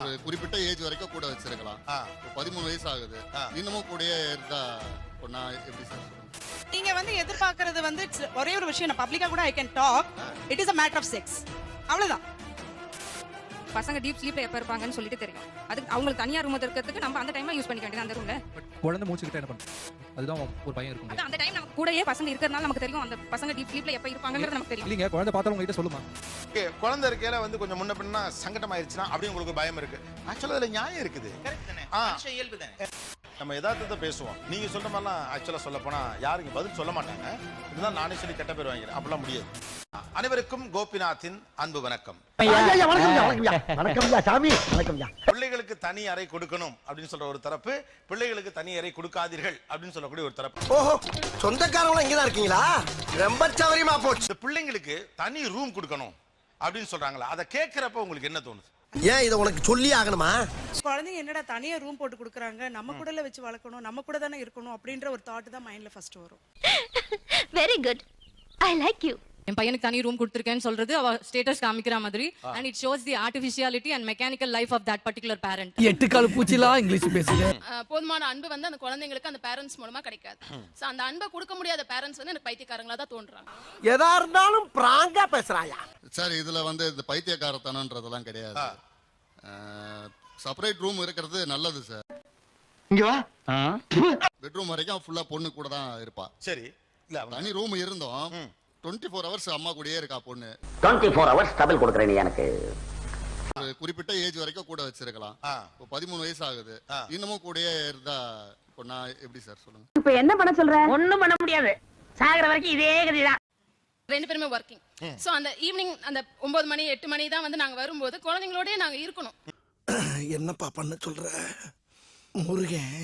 ஒரு குறிப்பிட்ட ஏஜ் வரைக்கும் கூட வச்சிருக்கலாம். பதிமூணு வயசு ஆகுது. இன்னமும் கூடயே இருந்தா நான் எப்படி சார் நீங்க வந்து எதிர்பார்க்கறது வந்து ஒரே ஒரு விஷயம் நான் பப்ளிக்கா கூட I can talk it is a matter of sex அவ்வளவுதான். பசங்க டீப் ஸ்லீப்ல எப்ப இருப்பாங்கன்னு சொல்லிட்டு தெரியும். அது அவங்களுக்கு தனியா ரூம் இருக்கிறதுக்கு நம்ம அந்த டைம்ல யூஸ் பண்ணிக்க வேண்டியது அந்த ரூம்ல குழந்தை மூச்சுக்கிட்ட என்ன பண்ணுறது அதுதான் ஒரு பையன் இருக்கும் அந்த டைம் நமக்கு கூடயே பசங்க இருக்கிறதுனால நமக்கு தெரியும் அந்த பசங்க டீப் ஸ்லீப்ல எப்ப இருப்பாங்கன்றது நமக்கு தெரியும். இல்லைங்க குழந்தை பார்த்தாலும் உங்ககிட்ட சொல்லுமா? ஓகே குழந்தை இருக்கையில வந்து கொஞ்சம் முன்ன பின்னா சங்கடம் ஆயிருச்சுன்னா அப்படி உங்களுக்கு ஒரு பயம் இருக்கு. ஆக்சுவலா அதுல நியாயம் இருக்குது. ஆ. நம்ம யதார்த்தத்தை பேசுவோம். நீங்க சொல்ற மாதிரிலாம் ஆக்சுவலா சொல்ல போனா யாரும் இங்க பதில் சொல்ல மாட்டாங்க. இதுதான் நானே சொல்லி கெட்ட பேர் வாங்கிறேன் அப்படிலாம் முடியாது. அனைவருக்கும் கோபிநாத்தின் அன்பு வணக்கம். வணக்கம் சாமி வணக்கம் பிள்ளைகளுக்கு தனி அறை கொடுக்கணும் அப்படின்னு சொல்ற ஒரு தரப்பு பிள்ளைகளுக்கு தனி அறை கொடுக்காதீர்கள் அப்படின்னு சொல்லக்கூடிய ஒரு தரப்பு. ஓஹோ சொந்தக்காரங்களும் இங்கதான் இருக்கீங்களா? ரொம்ப சவரியமா போச்சு. இந்த பிள்ளைங்களுக்கு தனி ரூம் கொடுக்கணும். அப்படின்னு சொல்றாங்களா அதை கேட்கிறப்ப உங்களுக்கு என்ன தோணுது? ஏன் இதை உனக்கு சொல்லி ஆகணுமா? குழந்தைங்க என்னடா தனியா ரூம் போட்டு கொடுக்குறாங்க? நம்ம கூடல வச்சு வளர்க்கணும் நம்ம கூட தானே இருக்கணும் அப்படின்ற ஒரு தாட் தான் மைண்ட்ல ஃபர்ஸ்ட் வரும். Very good I like you என் பையனுக்கு தனி ரூம் கொடுத்துருக்கேன்னு சொல்றது அவ ஸ்டேட்டஸ் காமிக்கிற மாதிரி. And it shows the artificiality and mechanical life of that particular parent எட்டு கால் பூச்சிலாம் இங்கிலீஷ் பேசுது? போதுமான அன்பு வந்து அந்த குழந்தைங்களுக்கு அந்த பேரண்ட்ஸ் மூலமா கிடைக்காது. சோ அந்த அன்பை கொடுக்க முடியாத பேரண்ட்ஸ் வந்து எனக்கு பைத்தியக்காரங்களா தான் தோன்றாங்க. எதா இருந்தாலும் பிராங்கா பேசுறாயா? சார் இதுல வந்து இந்த பைத்தியக்காரத்தனன்றதெல்லாம் கிடையாது. செப்பரேட் ரூம் இருக்கிறது நல்லது சார். இங்க வா. பெட்ரூம் வரைக்கும் ஃபுல்லா பொண்ணு கூட தான் இருப்பா. சரி. இல்ல தனி ரூம் இருந்தோம் டுவெண்ட்டி ஃபோர் ஹவர்ஸ் அம்மா கூடயே இருக்கா பொண்ணு? டுவெண்ட்டி ஃபோர் ஹவர்ஸ் டபுள் கொடுக்குறேன் எனக்கு. ஒரு குறிப்பிட்ட ஏஜ் வரைக்கும் கூட வச்சிருக்கலாம். இப்போ பதிமூணு வயசு ஆகுது. இன்னமும் கூடயே இருந்தா இப்போ நான் எப்படி சார் சொல்லுங்க? இப்ப என்ன பண்ண சொல்ற? ஒண்ணும் பண்ண முடியாது. சாகிற வரைக்கும் இதே கதிதான். ரெண்டு பேருமே ஒர்க்கிங் சோ அந்த ஈவினிங் அந்த ஒன்பது மணி எட்டு மணி தான் வந்து நாங்க வரும்போது குழந்தைங்களோடயே நாங்க இருக்கணும். என்னப்பா பண்ண சொல்ற? முருகன்.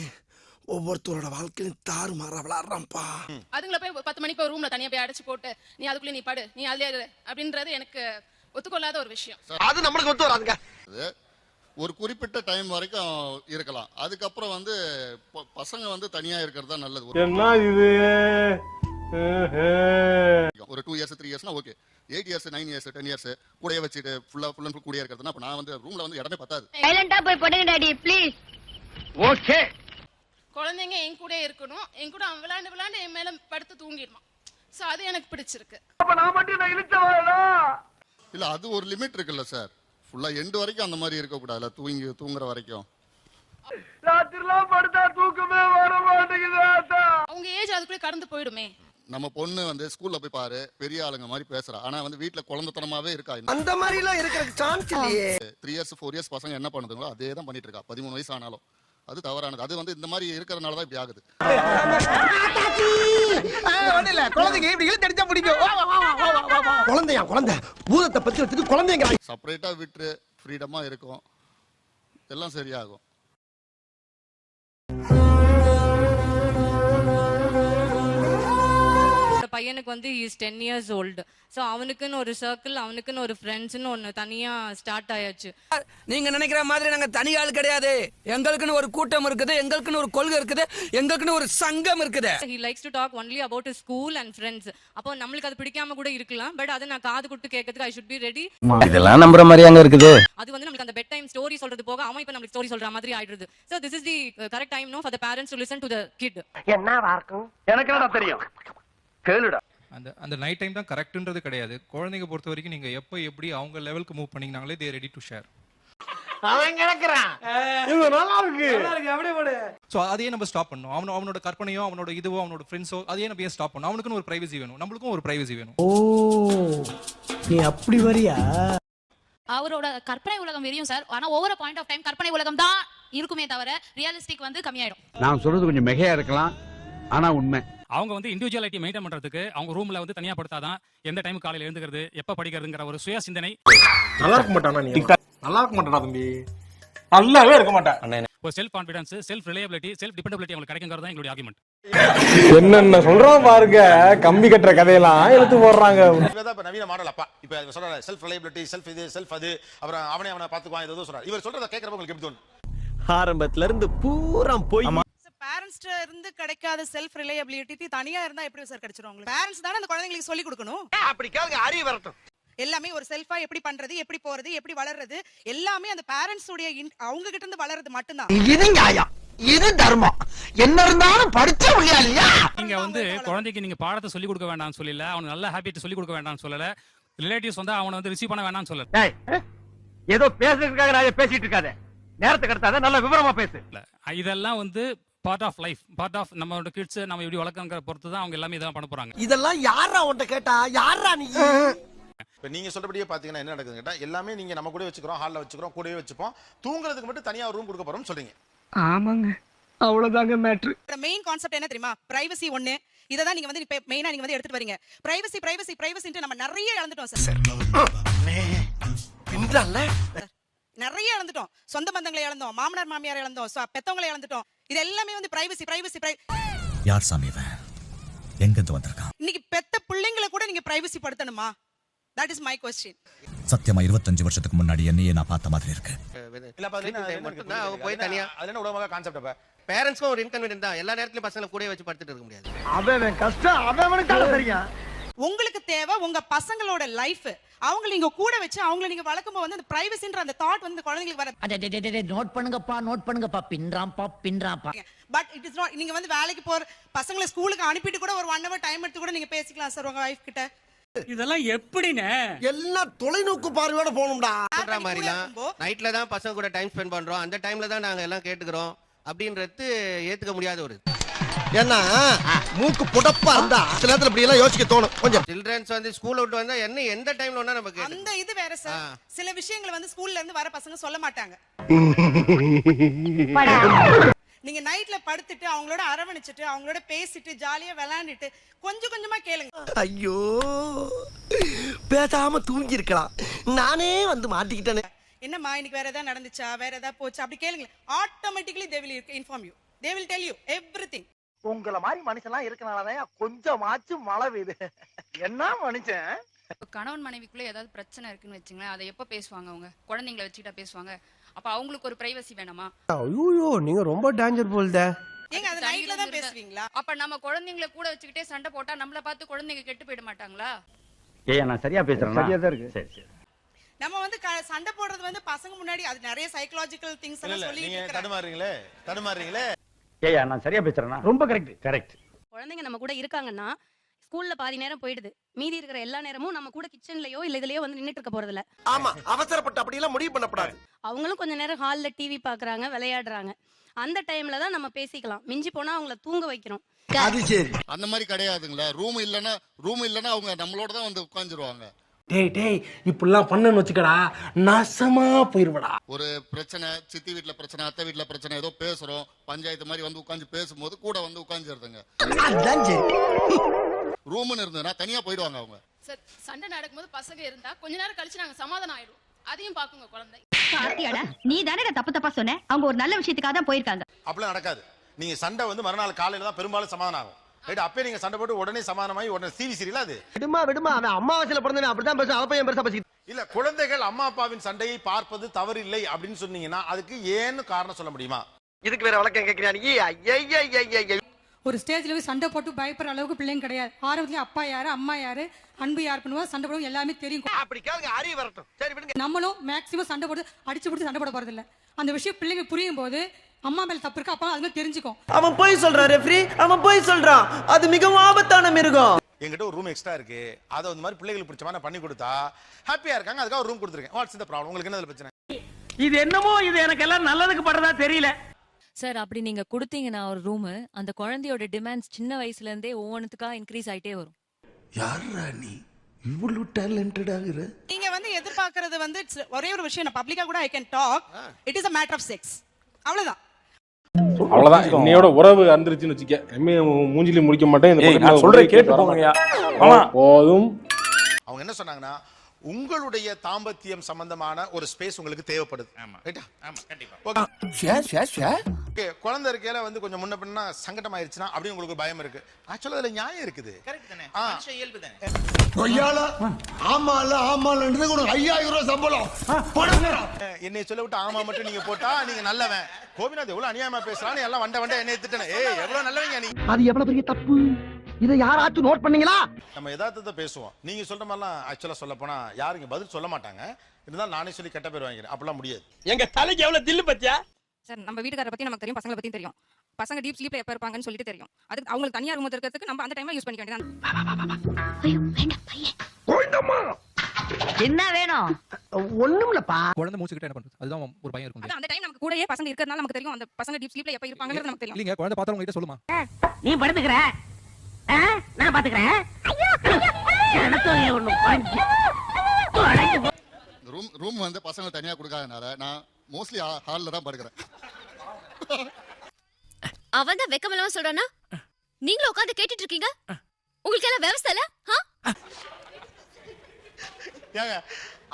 ஒவ்வொருத்தரோட வாழ்க்கையும் தாறு மாற விளாடுறான்ப்பா அதுங்களை போய் பத்து மணிக்கு ஒரு ரூம்ல தனியா போய் அடைச்சு போட்டு நீ அதுக்குள்ளே நீ படு நீ அதுலயே இரு அப்படின்றது எனக்கு ஒத்துக்கொள்ளாத ஒரு விஷயம். அது நம்மளுக்கு ஒத்து வராதுங்க. ஒரு குறிப்பிட்ட டைம் வரைக்கும் இருக்கலாம். அதுக்கப்புறம் வந்து பசங்க வந்து தனியா இருக்கிறது தான் நல்லது. ஒரு- ஒரு two years three இயர்ஸ்னா okay eight years nine years ten years கூடயே வச்சுட்டு ஃபுல்லா ஃபுல் அண்ட் ஃபுல் கூடயே இருக்கிறதுனா அப்ப நான் வந்து ரூம்ல வந்து இடமே பத்தாது. சைலண்டா போய் படுங்க டாடி ப்ளீஸ் ஓகே குழந்தைங்க என் கூட இருக்கணும். என் கூட அவன் விளையாண்டு விளையாண்டு என் மேல படுத்து தூங்கிடுவான் சோ அது எனக்கு பிடிச்சிருக்கு. இல்ல அது ஒரு லிமிட் இருக்குல்ல சார் ஃபுல்லா எண்டு வரைக்கும் அந்த மாதிரி இருக்க கூடாதுல தூங்கி தூங்குற வரைக்கும். அவங்க ஏஜ் அதுக்குள்ளே கடந்து போயிடுமே. நம்ம பொண்ணு வந்து ஸ்கூல்ல போய் பாரு பெரிய ஆளுங்க மாதிரி பேசுறா. ஆனா வந்து வீட்ல குழந்தைத்தனமாவே இருக்கா அந்த மாதிரி எல்லாம் இருக்கிறதுக்கு சான்ஸ் இல்லையே. த்ரீ இயர்ஸ் ஃபோர் இயர்ஸ் பசங்க என்ன பண்ணுதுங்களோ அதே தான் பண்ணிட்டு இருக்கா. பதிமூணு வயசு ஆனாலும். அது தவறானது. அது வந்து இந்த மாதிரி இருக்கிறதுனால தான் இப்படி ஆகுது. குழந்தைங்க இப்படி இழுத்து அடிச்சா பிடிக்கும். குழந்தையா குழந்தை? பூதத்தை பத்தி வச்சுட்டு குழந்தைங்க செப்பரேட்டா விட்டு ஃப்ரீடமா இருக்கும். எல்லாம் சரியாகும். பையனுக்கு வந்து is ten years old so அவனுக்குன்னு ஒரு சர்க்கிள் அவனுக்குன்னு ஒரு ஃப்ரெண்ட்ஸ்னு ஒன்று தனியா ஸ்டார்ட் ஆயாச்சு. நீங்க நினைக்கிற மாதிரி நாங்க தனி ஆள் கிடையாது. எங்களுக்குன்னு ஒரு கூட்டம் இருக்குது எங்களுக்குன்னு ஒரு கொள்கை இருக்குது எங்களுக்குன்னு ஒரு சங்கம் இருக்குது. He likes to talk only about school and friends அப்போ நம்மளுக்கு அது பிடிக்காம கூட இருக்கலாம் பட் அதை நான் காது கொடுத்து கேட்கறதுக்கு ஐ ஷுட் பி ரெடி இதெல்லாம் நம்புற மாதிரி அங்க இருக்குது. அது வந்து நம்மளுக்கு அந்த பெட் டைம் ஸ்டோரி சொல்றது போக அவன் இப்போ நம்மளுக்கு ஸ்டோரி சொல்ற மாதிரி ஆயிடுது. So this is the correct time no for the parents to listen to the kid என்னவா இருக்கும்? எனக்கு என்னடா தெரியும். கேளுடா. அந்த அந்த நைட் டைம் தான் கரெக்ட்ன்றது கிடையாது. குழந்தைங்க பொறுத்த வரைக்கும் நீங்க எப்போ எப்படி அவங்க லெவலுக்கு மூவ் பண்ணீங்கனாலே தே ரெடி டு ஷேர் அவன் கிடக்குறான். இது நல்லா இருக்கு. ஸோ அதையே நம்ம ஸ்டாப் பண்ணணும். அவனோ அவனோட கற்பனையோ அவனோட இதுவோ அவனோட ஃப்ரெண்ட்ஸோ அதையே நம்ம ஏன் ஸ்டாப் பண்ணணும்? அவனுக்குன்னு ஒரு பிரைவசி வேணும். நம்மளுக்கும் ஒரு பிரைவசி வேணும். ஓ நீ அப்படி வரியா? அவரோட கற்பனை உலகம் வெறியும் சார் ஆனா ஒவ்வொரு பாயிண்ட் ஆஃப் டைம் கற்பனை உலகம் தான் இருக்குமே தவிர ரியலிஸ்டிக் வந்து கம்மியாயிடும். நான் சொல்றது கொஞ்சம் மிகையா இருக்கலாம். ஆனா உண்மை. அவங்க வந்து இண்டிவிஜுவாலிட்டி மெயின்டைன் பண்றதுக்கு அவங்க ரூம்ல வந்து தனியா படுத்தாதான் எந்த டைம் காலையில எழுந்துக்கிறது எப்ப படிக்கிறதுங்கிற ஒரு சுய சிந்தனை. நல்லா இருக்க மாட்டானா நீ? நல்லா இருக்க மாட்டானா தம்பி? நல்லாவே இருக்க மாட்டான் ஒரு self confidence self reliability self dependability அவங்களுக்கு கிடைக்குங்கிறது தான் எங்களுடைய ஆர்குமெண்ட் என்னென்ன சொல்றான் பாருங்க கம்பி கட்டுற கதையெல்லாம் எடுத்து போடுறாங்க. இப்ப நவீன மாடல் அப்பா. இப்ப சொல்ற செல்ஃப் ரிலையபிலிட்டி செல்ஃப் இது செல்ஃப் அது. அப்புறம் அவனே அவனை பாத்துக்குவான் ஏதோ சொல்றாரு. இவர் சொல்றத கேட்கறப்ப உங்களுக்கு எப்படி தோணும்? ஆரம்பத்துல இருந்து பூரா போய். பேரண்ட்ஸ்ட இருந்து கிடைக்காத செல்ஃப் ரிலையபிலிட்டி தனியா இருந்தா எப்படி சார் கிடைச்சிரும் உங்களுக்கு? பேரண்ட்ஸ் தானே அந்த குழந்தைங்களுக்கு சொல்லி கொடுக்கணும்? அப்படி கேளுங்க அறிவு வரட்டும். எல்லாமே ஒரு செல்ஃபா எப்படி பண்றது எப்படி போறது எப்படி வளர்றது எல்லாமே அந்த பேரண்ட்ஸ் உடைய அவங்க கிட்ட இருந்து வளர்றது மட்டும்தான். இது நியாயம்? இது தர்மம். என்ன இருந்தாலும் படிச்ச முடியா இல்லையா? நீங்க வந்து குழந்தைக்கு நீங்க பாடத்தை சொல்லி கொடுக்க வேண்டாம்னு சொல்லல அவனுக்கு நல்ல ஹேபிட் சொல்லி கொடுக்க வேண்டாம்னு சொல்லல ரிலேட்டிவ்ஸ் வந்து அவனை வந்து ரிசீவ் பண்ண வேண்டாம்னு சொல்லல. ஏதோ பேசுறதுக்காக நான் பேசிட்டு இருக்காத. நேரத்துக்கு கடத்தாத நல்ல விவரமா பேசு. இதெல்லாம் வந்து part of life part of நம்மளோட கிட்ஸ் நம்ம எப்படி வளர்க்கங்கிற பொறுத்து தான் அவங்க எல்லாமே இதெல்லாம் பண்ண போறாங்க. இதெல்லாம் யாரா உன்ட்ட கேட்டா? யாரா நீ? இப்போ நீங்க சொல்றபடியே பாத்தீங்கன்னா என்ன நடக்குதுன்னு கேட்டா எல்லாமே நீங்க நம்ம கூட வச்சுக்கிறோம் ஹாலில் வச்சுக்கிறோம் கூடவே வச்சுப்போம். தூங்குறதுக்கு மட்டும் தனியா ரூம் கொடுக்க போறோம்னு சொல்றீங்க. ஆமாங்க. அவ்வளவுதாங்க மேட்ரு மெயின் கான்செப்ட் என்ன தெரியுமா? பிரைவசி ஒண்ணு. இதை தான் நீங்க வந்து இப்ப மெயினா நீங்க வந்து எடுத்துட்டு வரீங்க. பிரைவசி பிரைவசி பிரைவசின்ட்டு நம்ம நிறைய இழந்துட்டோம் சார் நிறைய இழந்துட்டோம். சொந்த பந்தங்களை இழந்தோம் மாமனார் மாமியார் இழந்தோம் பெத்தவங்களை இழந்துட்டோம். இது எல்லாமே வந்து பிரைவசி பிரைவசி யார் சாமி இவன்? எங்க இருந்து வந்திருக்கான்? இன்னைக்கு பெத்த பிள்ளைங்களை கூட நீங்க பிரைவசி படுத்தணுமா? தட் இஸ் மை கொஸ்டின் சத்தியமா இருபத்தஞ்சு வருஷத்துக்கு முன்னாடி என்னையே நான் பார்த்த மாதிரி இருக்கு. இல்ல அவன் போய் தனியா. அதுல என்ன உலகமாக கான்செப்ட் அப்ப? பேரண்ட்ஸ்க்கும் ஒரு இன்கன்வீனியன்ட் தான். எல்லா நேரத்துலயும் பசங்களை கூட வச்சு படுத்துட்டு இருக்க முடியாது. அவன் கஷ்டம் அவனுக்கு தெரியும். உங்களுக்கு தேவை உங்க பசங்களோட லைஃப் அவங்க நீங்க கூட வச்சு அவங்கள நீங்க வளர்க்கும் போது வந்து அந்த பிரைவசின்ற அந்த தாட் வந்து குழந்தைங்களுக்கு வர நோட் பண்ணுங்கப்பா நோட் பண்ணுங்கப்பா. பின்றாம்பா பின்றாம்பா பட் இட் இஸ் நாட் நீங்க வந்து வேலைக்கு போற பசங்களை ஸ்கூலுக்கு அனுப்பிட்டு கூட ஒரு ஒன் ஹவர் டைம் எடுத்து கூட நீங்க பேசிக்கலாம் சார் உங்க வைஃப் கிட்ட. இதெல்லாம் எப்படினே எல்லாம் தொலைநோக்கு பார்வையோட போகணும்டா. சொல்ற மாதிரிலாம் நைட்ல தான் பசங்க கூட டைம் ஸ்பெண்ட் பண்றோம். அந்த டைம்ல தான் நாங்க எல்லாம் கேட்டுக்கிறோம். அப்படின்றது ஏத்துக்க முடியாத ஒரு ஏன்னா மூக்கு புடப்பா இருந்தா சில நேரத்துல இப்படி எல்லாம் யோசிக்க தோணும். கொஞ்சம். சில்ட்ரன்ஸ் வந்து ஸ்கூல் விட்டு வந்தா என்ன எந்த டைம்ல நம்ம கேட்டு அந்த இது வேற சார். சில விஷயங்களை வந்து ஸ்கூல்ல இருந்து வர பசங்க சொல்ல மாட்டாங்க. நீங்க நைட்ல படுத்துட்டு அவங்களோட அரவணைச்சிட்டு அவங்களோட பேசிட்டு ஜாலியா விளையாண்டுட்டு கொஞ்சம் கொஞ்சமா கேளுங்க. ஐயோ பேசாம தூங்கி இருக்கலாம் நானே வந்து மாட்டிக்கிட்டேனே. என்னம்மா இன்னைக்கு வேற ஏதாவது நடந்துச்சா? வேற ஏதாவது போச்சா? அப்படி கேளுங்க automatically they will inform you they will tell you everything உங்கள மாதிரி மனுஷன்லாம் இருக்கனாலதான் கொஞ்சமாச்சும் மழை பெய்யுது. என்ன மனுஷன்? கணவன் மனைவிக்குள்ள ஏதாவது பிரச்சனை இருக்குன்னு வச்சுங்களேன் அதை எப்போ பேசுவாங்க அவங்க? குழந்தைங்களை வச்சுக்கிட்டா பேசுவாங்க. அப்ப அவங்களுக்கு ஒரு பிரைவசி வேணாமா? ஐயோ நீங்க ரொம்ப டேஞ்சர் போல்த. ஏங்க அது நைட்ல தான் பேசுவீங்களா? அப்ப நம்ம குழந்தைங்களை கூட வச்சுக்கிட்டே சண்டை போட்டா நம்மள பார்த்து குழந்தைங்க கெட்டு போயிட மாட்டாங்களா? ஏய் நான் சரியா பேசுறேன்? சரியா தான் இருக்கு. சரி சரி. நம்ம வந்து க- சண்டை போடுறது வந்து பசங்க முன்னாடி அது நிறைய சைக்கலாஜிக்கல் திங்ஸ் எல்லாம் இல்ல சொல்லி நீங்க தடுமாறுறீங்களே? தடுமாறுறீங்களே? ஏய் நான் சரியா பேசுறேனா? ரொம்ப கரெக்ட் கரெக்ட் குழந்தைங்க நம்ம கூட இருக்காங்கன்னா ஸ்கூல்ல பாதி நேரம் போயிடுது. மீதி இருக்கிற எல்லா நேரமும் நம்ம கூட கிச்சன்லயோ இல்ல இதுலயோ வந்து நின்னுட்டு இருக்க போறது இல்ல ஆமா அவசரப்பட்டு அப்படி எல்லாம் முடிவு பண்ணக்கூடாது. அவங்களும் கொஞ்ச நேரம் ஹால்ல டிவி பாக்குறாங்க விளையாடுறாங்க. அந்த டைம்ல தான் நம்ம பேசிக்கலாம். மிஞ்சி போனா அவங்கள தூங்க வைக்கிறோம் அது சரி. அந்த மாதிரி கிடையாதுங்களா. ரூம் இல்லைன்னா ரூம் இல்லைன்னா அவங்க நம்மளோட தான் வந்து உட்காந்துருவாங்க டேய் டேய் இப்படிலாம் பண்ணன்னு வச்சுக்கடா நாசமா போயிருவடா. ஒரு பிரச்சனை சித்தி வீட்ல பிரச்சனை அத்தை வீட்ல பிரச்சனை ஏதோ பேசுறோம் பஞ்சாயத்து மாதிரி வந்து உட்காந்து பேசும்போது கூட வந்து உட்காந்துருதுங்க ரூம்னு இருந்ததுன்னா தனியா போயிடுவாங்க அவங்க. சார் சண்டை நடக்கும்போது பசங்க இருந்தா கொஞ்ச நேரம் கழிச்சு நாங்க சமாதானம் ஆயிடுவோம். அதையும் பாக்குங்க குழந்தை. கார்த்தியாடா நீ தானே தப்பு தப்பா சொன்ன? அவங்க ஒரு நல்ல விஷயத்துக்காக தான் போயிருக்காங்க. அப்படிலாம் நடக்காது. நீங்க சண்டை வந்து மறுநாள் காலையில தான் பெரும்பாலும் சமாதானம் ஆகும். ரைட் அப்பயே நீங்க சண்டை போட்டு உடனே சமாதானமாகி உடனே சீவி சீரியல அது? விடுமா விடுமா அவன் அம்மாவாசையில பிறந்தேன் அப்படிதான் பேசுவான் அதை பையன் பெருசா பேசிக்கிட்டு இல்ல குழந்தைகள் அம்மா அப்பாவின் சண்டையை பார்ப்பது தவறில்லை அப்படின்னு சொன்னீங்கன்னா அதுக்கு ஏன்னு காரணம் சொல்ல முடியுமா? இதுக்கு வேற வழக்கம் கேட்கிறீங்க ஐயா ஒரு ஸ்டேஜ்ல போய் சண்டை போட்டு பயப்படுற அளவுக்கு பிள்ளைங்க கிடையாது. ஆரம்பத்துல அப்பா யாரு அம்மா யாரு அன்பு யார் பண்ணுவா சண்டை போடுவோம் எல்லாமே தெரியும். அப்படி கேளுங்க அறிய வரட்டும். சரி விடுங்க. நம்மளும் மேக்ஸிமம் சண்டை போட்டு அடிச்சு போட்டு சண்டை போட போறது இல்ல அந்த விஷயம் பிள்ளைங்க புரியும் போது அம்மா மேல தப்பு இருக்கு? அப்பா அதுங்க தெரிஞ்சுக்கும். அவன் போய் சொல்றான் ரெஃப்ரி அவன் போய் சொல்றான். அது மிகவும் ஆபத்தான மிருகம். என்கிட்ட ஒரு ரூம் எக்ஸ்ட்ரா இருக்கு. அதை வந்து மாதிரி பிள்ளைகளுக்கு பிடிச்ச மாதிரி நான் பண்ணி கொடுத்தா ஹாப்பியா இருக்காங்க. அதுக்காக ஒரு ரூம் கொடுத்துருக்கேன். வாட்ஸ் இந்த ப்ராப்ளம் உங்களுக்கு என்ன பிரச்சனை? இது என்னமோ இது எனக்கு எல்லாம் நல்லதுக்கு படுறதா தெரியல. சார் அப்படி நீங்க கொடுத்தீங்கன்னா ஒரு ரூம் அந்த குழந்தையோட டிமாண்ட்ஸ் சின்ன வயசுல இருந்தே ஒவ்வொன்றுத்துக்கா இன்க்ரீஸ் ஆயிட்டே வரும். யாரா நீ? இவ்வளவு டேலண்டட் ஆகுற நீங்க வந்து எதிர்பார்க்கறது வந்து ஒரே ஒரு விஷயம். நான் பப்ளிக்கா கூட I can talk it is a matter of sex அவ்வளவுதான். அவ்வளவுதான். இன்னையோட உறவு அந்திருச்சுன்னு வச்சுக்க. எம்ஏ மூஞ்சிலி முடிக்க மாட்டேன். நான் சொல்றேன் கேட்டு கேட்டு போங்கய்யா. போங்கய்யா போதும். அவங்க என்ன சொன்னாங்கன்னா உங்களுடைய தாம்பத்தியம் சம்பந்தமான ஒரு ஸ்பேஸ் உங்களுக்கு தேவைப்படுது. ரைட்டா ஓகே குழந்தை இருக்கையில வந்து கொஞ்சம் முன்ன பின்னா சங்கடம் ஆயிருச்சுன்னா அப்படி உங்களுக்கு பயம் இருக்கு. ஆக்சுவலா அதுல நியாயம் இருக்குது. ஆ. கொய்யால ஆமால ஆமாலன்றது ஒரு ஐயாயிரம் ரூபாய் சம்பளம். என்னை சொல்ல விட்டு ஆமா மட்டும் நீங்க போட்டா நீங்க நல்லவன். கோபிநாத் எவ்வளவு அநியாயமா பேசுறான்னு எல்லாம் வண்ட வண்ட என்னை திட்டன ஏய் எவ்வளவு நல்லவங்க நீ? அது எவ்வளவு பெரிய தப்பு? இதை யாராச்சும் நோட் பண்ணீங்களா? நம்ம யதார்த்தத்தை பேசுவோம். நீங்க சொல்ற மாதிரிலாம் ஆக்சுவலா சொல்ல போனா யாரும் இங்க பதில் சொல்ல மாட்டாங்க. இருந்தாலும் நானே சொல்லி கெட்ட பேர் வாங்கிறேன் அப்படிலாம் முடியாது. எங்க தலைக்கு எவ்வளவு தில்லு பத்தியா? சார் நம்ம வீட்டுக்கார பத்தி நமக்கு தெரியும் பசங்களை பத்தி தெரியும். பசங்க டீப் ஸ்லீப்ல எப்ப இருப்பாங்கன்னு சொல்லிட்டு தெரியும். அது அவங்களுக்கு தனியார் ரூம் இருக்கிறதுக்கு நம்ம அந்த டைம்ல யூஸ் பண்ணிக்க வேண்டியது என்ன வேணும்? ஒண்ணுமில்லப்பா. குழந்தை மூச்சுக்கிட்ட என்ன பண்றது? அதுதான் ஒரு பயம் இருக்கும். அந்த டைம் நமக்கு கூடயே பசங்க இருக்கிறதுனால நமக்கு தெரியும் அந்த பசங்க டீப் ஸ்லீப்ல எப்ப இருப்பாங்கன்றது நமக்கு தெரியும். இல்லைங்க குழந்தை பார்த்தா உங்ககிட்ட சொல்லுமா நீ படுத்துக்கிற? நான் பாத்துக்கிறேன். ஒண்ணு. போ. ரூம் ரூம் வந்து பசங்க தனியா கொடுக்காதனால நான் மோஸ்ட்லி ஹாலில் தான் படுக்கிறேன். அவன் தான் வெக்கமெல்லாம் சொல்றானா நீங்களும் உட்காந்து கேட்டுட்டு இருக்கீங்க உங்களுக்கு எல்லாம் விவசாய இல்ல? ஏங்க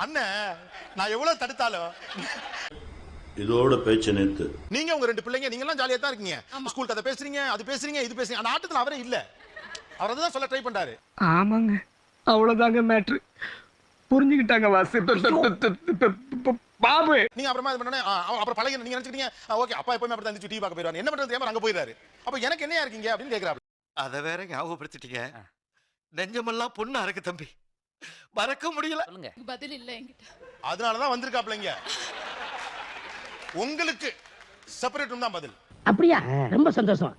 அண்ணன் நான் எவ்வளவு தடுத்தாலும் இதோட பேச்சு நேத்து நீங்க உங்க ரெண்டு பிள்ளைங்க நீங்க எல்லாம் ஜாலியா தான் இருக்கீங்க. ஸ்கூல் கதை பேசுறீங்க அது பேசுறீங்க இது பேசுறீங்க. அந்த ஆட்டத்துல அவரே இல்ல. அவர் தான் சொல்ல ட்ரை பண்றாரு. ஆமாங்க. அவ்வளவுதாங்க மேட்ரு புரிஞ்சுக்கிட்டாங்க வாசு. பாபு. நீங்க அப்புறமா இது பண்ணனே அப்புறம் பழகி நீங்க நினைச்சிட்டீங்க ஓகே அப்பா எப்பவுமே அப்படி தான் டிவி பார்க்க போயிடுவாரு. என்ன பண்றது தெரியாம அங்க போயிடுறாரு. அப்ப எனக்கு என்னையா இருக்கீங்க அப்படின்னு கேக்குறாரு அதை வேற ஞாபகப்படுத்திட்டீங்க. நெஞ்சமெல்லாம் பொண்ணா இருக்கு தம்பி. மறக்க முடியல. பதில் இல்ல என்கிட்ட. அதனாலதான் வந்திருக்காப்லங்க உங்களுக்கு செப்பரேட் ரூம் தான் பதில். அப்படியா? ரொம்ப சந்தோஷம்.